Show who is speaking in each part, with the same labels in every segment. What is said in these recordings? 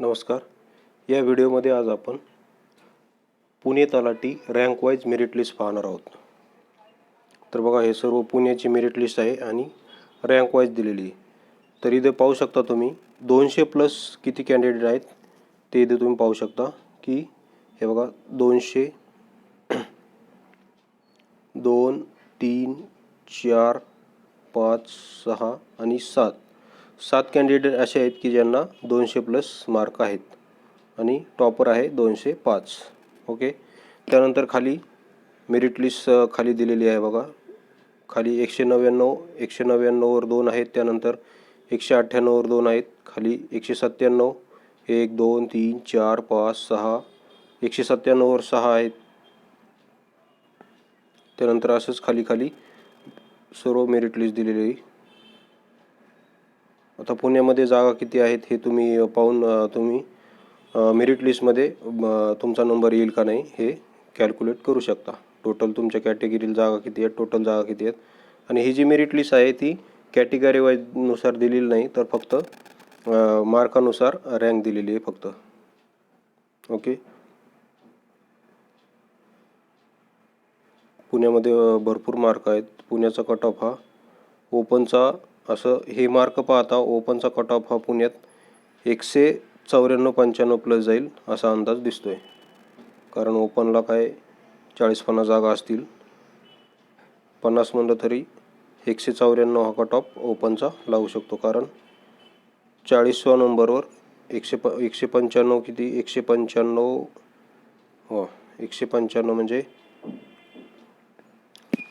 Speaker 1: नमस्कार. या व्हिडिओमध्ये आज आपण पुणे तलाठी रँक वाईज मेरिट लिस्ट पाहणार आहोत. तर बघा हे सर्व पुण्याची मेरिट लिस्ट आहे आणि रँक वाईज दिलेली आहे. तर इथे पाहू शकता तुम्ही दोनशे प्लस किती कॅन्डिडेट आहेत ते इथे तुम्ही पाहू शकता की हे बघा दोनशे दोन तीन चार पाच सहा आणि सात. सात कॅन्डिडेट असे आहेत की ज्यांना दोनशे प्लस मार्क आहेत. आणि टॉपर आहे दोनशे पाच. ओके त्यानंतर खाली मेरिट लिस्ट खाली दिलेली आहे बघा. खाली एकशे नव्याण्णव एकशे नव्याण्णववर दोन आहेत. त्यानंतर एकशे अठ्ठ्याण्णववर दोन आहेत. खाली एकशे सत्त्याण्णव एक दोन तीन चार पाच सहा. एकशे सत्त्याण्णववर सहा आहेत. त्यानंतर असंच खाली खाली सर्व मेरिट लिस्ट दिलेली आता पुण्यामध्ये जागा किती आहेत हे तुम्ही पाहून तुम्ही मेरिट लिस्टमध्ये तुमचा नंबर येईल का नाही हे कॅल्क्युलेट करू शकता. टोटल तुमच्या कॅटेगरीला जागा किती आहेत टोटल जागा किती आहेत. आणि ही जी मेरिट लिस्ट आहे ती कॅटेगरी वाईजनुसार दिलेली नाही तर फक्त मार्कानुसार रँक दिलेली आहे फक्त. ओके पुण्यामध्ये भरपूर मार्क आहेत. पुण्याचा कट ऑफ हा ओपनचा असं हे मार्क पाहता ओपनचा कट ऑफ हा पुण्यात एकशे चौऱ्याण्णव पंच्याण्णव प्लस जाईल असा अंदाज दिसतोय. कारण ओपनला काय चाळीस पन्नास जागा असतील. पन्नास म्हणलं तरी एकशे चौऱ्याण्णव हा कट ऑफ ओपनचा लावू शकतो. कारण चाळीसव्या नंबरवर एकशे प एकशे पंच्याण्णव किती? एकशे पंच्याण्णव हो एकशे पंच्याण्णव म्हणजे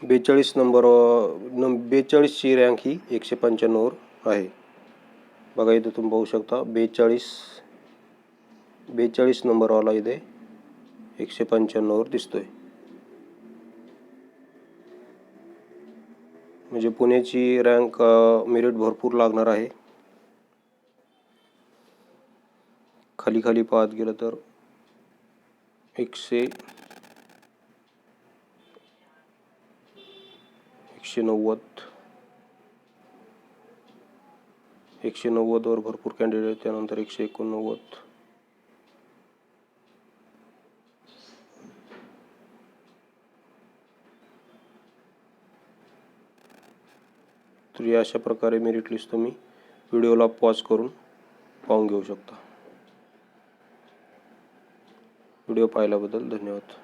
Speaker 1: बेचाळीस नंबर न बेचाळीसची रँक ही एकशे पंच्याण्णववर आहे. बघा इथं तुम्ही पाहू शकता बेचाळीस बेचाळीस नंबरवाला इथे एकशे पंच्याण्णववर दिसतोय. म्हणजे पुण्याची रँक मेरिट भरपूर लागणार आहे. खाली खाली पाहत गेलं तर एकशे एकशे नव्वद एकशे नव्वदवर भरपूर कॅन्डिडेट त्यानंतर एकशे एकोणनव्वद. तर या अशा प्रकारे मेरिट लिस्ट तुम्ही व्हिडिओला पॉज करून पाहून घेऊ शकता. व्हिडिओ पाहिल्याबद्दल धन्यवाद.